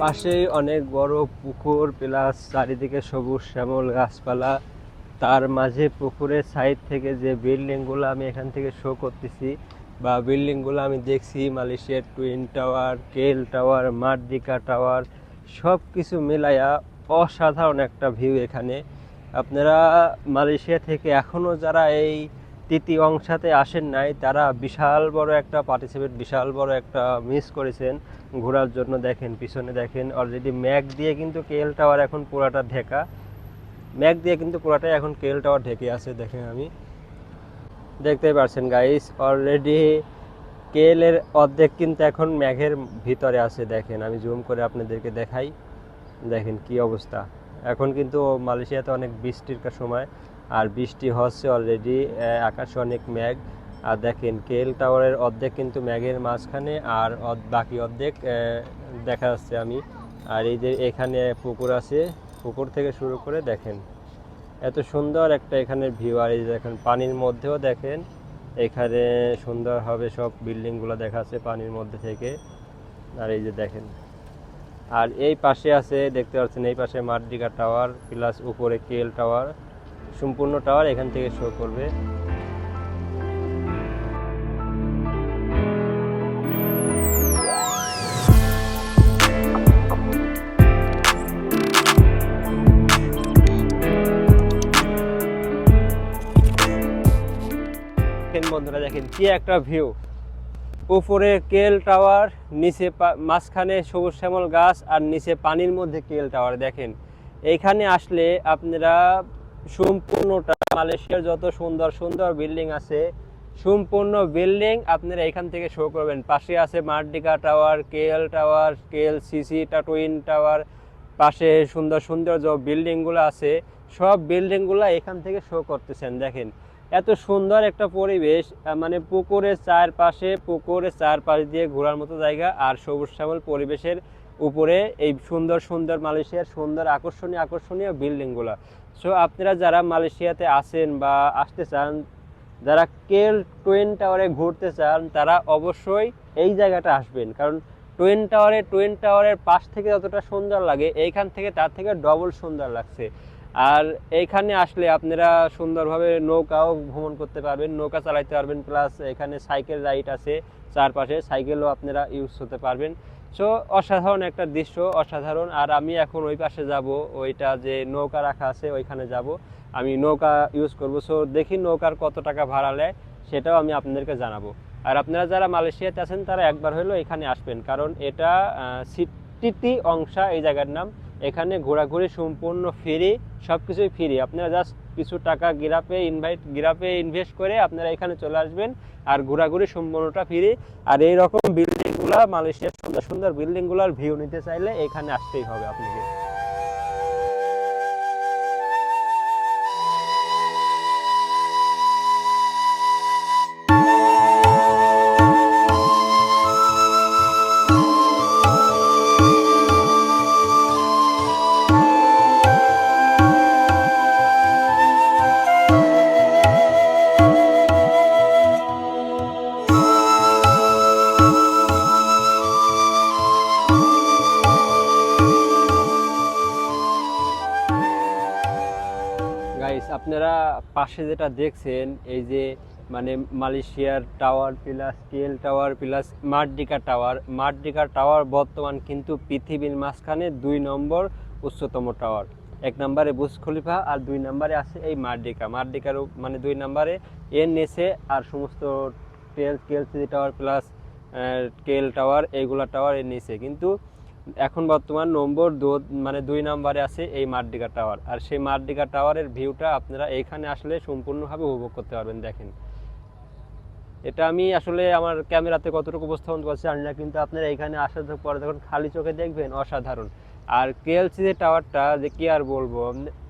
পাশেই অনেক বড় পুকুর প্লাস চারিদিকে সবুজ শ্যামল গাছপালা। তার মাঝে পুকুরের সাইড থেকে যে বিল্ডিংগুলো আমি এখান থেকে শো করতেছি, বা বিল্ডিংগুলো আমি দেখছি, মালয়েশিয়ার twin tower KL tower Merdeka tower সব কিছু মিলাইয়া অসাধারণ একটা ভিউ এখানে। আপনারা মালয়েশিয়া থেকে এখনও যারা এই তৃতীয় অংশাতে আসেন নাই। তারা বিশাল বড় একটা পার্টিসিপেট বিশাল বড় একটা মিস করেছেন। ঘোরার জন্য দেখেন, পিছনে দেখেন অলরেডি ম্যাগ দিয়ে কিন্তু কেএল টাওয়ার এখন পুরাটা ঢেকা। ম্যাগ দিয়ে কিন্তু পুরাটাই এখন কেএল টাওয়ার ঢেকে আছে, দেখেন আমি। দেখতেই পারছেন গাইস অলরেডি কেএল এর অর্ধেক কিন্তু এখন ম্যাঘের ভিতরে আছে, দেখেন। আমি জুম করে আপনাদেরকে দেখাই। দেখেন কি অবস্থা। এখন কিন্তু মালয়েশিয়াতে অনেক বৃষ্টির সময়, আর বৃষ্টি হচ্ছে অলরেডি আকাশে অনেক ম্যাঘ আর দেখেন কেএল টাওয়ারের অর্ধেক কিন্তু ম্যাঘের মাঝখানে, আর বাকি অর্ধেক দেখা যাচ্ছে আমি। আর এই যে এখানে পুকুর আছে, পুকুর থেকে শুরু করে দেখেন, এত সুন্দর একটা এখানে ভিউ আর এই দেখেন, পানির মধ্যেও দেখেন, এখানে সুন্দর হবে সব বিল্ডিংগুলো দেখা যাচ্ছে পানির মধ্যে থেকে। আর এই যে দেখেন আর এই পাশে আছে, দেখতে পাচ্ছেন, এই পাশে মার্ডিকা টাওয়ার, প্লাস উপরে কেএল টাওয়ার, সম্পূর্ণ টাওয়ার এখান থেকে শো করবে। বন্ধুরা, দেখেন কি একটা ভিউ উপরে কেল টাওয়ার, নিচে মাঝখানে সবুজ শ্যামল গাছ আর নিচে পানির মধ্যে কেল টাওয়ার, দেখেন। এইখানে আসলে আপনারা সম্পূর্ণটা মালয়েশিয়ার যত সুন্দর সুন্দর বিল্ডিং আছে, সম্পূর্ণ বিল্ডিং আপনারা এখান থেকে শো করবেন। পাশে আছে Merdeka tower KL tower KL CC twin tower, পাশে সুন্দর সুন্দর যে বিল্ডিংগুলো আছে, সব বিল্ডিংগুলো এখান থেকে শো করতেছেন, দেখেন। এত সুন্দর একটা পরিবেশ মানে পুকুরের চারপাশে, পুকুরের চারপাশ দিয়ে ঘোরার মতো জায়গা আর সবুজ শ্যামল পরিবেশের উপরে এই সুন্দর সুন্দর মালয়েশিয়ার সুন্দর আকর্ষণীয় আকর্ষণীয় বিল্ডিংগুলো। সো আপনারা যারা মালয়েশিয়াতে আসেন বা আসতে চান, যারা কেল টুয়েন টাওয়ারে ঘুরতে চান, তারা অবশ্যই এই জায়গাটা আসবেন। কারণ টুয়েন টাওয়ারে, টুয়েন টাওয়ারের পাশ থেকে যতটা সুন্দর লাগে, এইখান থেকে তার থেকে ডবল সুন্দর লাগছে। আর এইখানে আসলে আপনারা সুন্দরভাবে নৌকাও ভ্রমণ করতে পারবেন, নৌকা চালাইতে পারবেন প্লাস এখানে সাইকেল রাইড আছে চারপাশে সাইকেলও আপনারা ইউজ হতে পারবেন। সো অসাধারণ একটা দৃশ্য, অসাধারণ। আর আমি এখন ওই পাশে যাব, ওইটা যে নৌকা রাখা আছে, ওইখানে যাব। আমি নৌকা ইউজ করব। সো দেখি নৌকার কত টাকা ভাড়া নেয়, সেটাও আমি আপনাদেরকে জানাব। আর আপনারা যারা মালয়েশিয়াতে আছেন, তারা একবার হলেও এখানে আসবেন। কারণ এটা সিটিটি অংশা, এই জায়গার নাম। এখানে ঘোরাঘুরি সম্পূর্ণ ফ্রি সব কিছুই ফ্রি আপনারা জাস্ট কিছু টাকা গিরাপে ইনভাইট গিরাপে ইনভেস্ট করে আপনারা এখানে চলে আসবেন আর ঘোরাঘুরি সম্পূর্ণটা ফ্রি আর এই রকম বিল্ডিংগুলা মালয়েশিয়ার সুন্দর সুন্দর বিল্ডিংগুলোর ভিউ নিতে চাইলে এখানে আসতেই হবে আপনাকে। গাইস আপনারা পাশে যেটা দেখছেন, এই যে মানে মালয়েশিয়ার tower plus KL tower plus Merdeka tower Merdeka tower বর্তমান কিন্তু পৃথিবীর মাঝখানে দুই নম্বর উচ্চতম টাওয়ার এক নম্বরে বুস খলিফা আর দুই নম্বরে আছে এই মার্ডিকা। মার্ডিকার মানে দুই নম্বরে এর নেছে আর সমস্ত টেল KLC tower plus KL tower এইগুলা টাওয়ার এর নিচে। কিন্তু এখন বর্তমান নম্বর দু মানে দুই নম্বরে আছে এই মার্ডিকা টাওয়ার। আর সেই মার্ডিকা টাওয়ারের ভিউটা আপনারা এইখানে আসলে সম্পূর্ণভাবে উপভোগ করতে পারবেন, দেখেন। এটা আমি আসলে আমার ক্যামেরাতে কতটুকু উপস্থাপন করছি জানি না, কিন্তু আপনারা এখানে আসার পরে যখন খালি চোখে দেখবেন, অসাধারণ। আর কেএলসি যে টাওয়ারটা যে কি আর বলব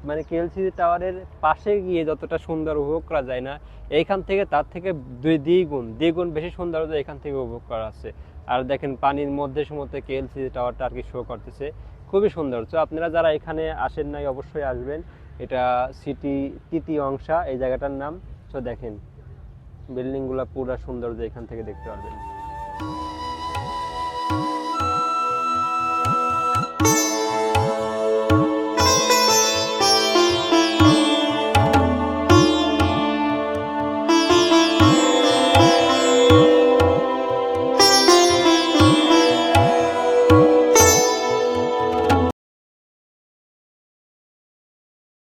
মানে কেএলসি টাওয়ারের পাশে গিয়ে যতটা সুন্দর উপভোগ করা যায় না, এইখান থেকে তার থেকে দুই দ্বিগুণ দ্বিগুণ বেশি সৌন্দর্য এখান থেকে উপভোগ করা আছে। আর দেখেন পানির মধ্যে সমস্ত কেএলসি টাওয়ারটা আর কি শো করতেছে, খুবই সুন্দর। তো আপনারা যারা এখানে আসেন নাই, অবশ্যই আসবেন। এটা সিটি তৃতীয় অংশা এই জায়গাটার নাম। তো দেখেন, বিল্ডিংগুলো পুরো সৌন্দর্য এখান থেকে দেখতে পারবেন।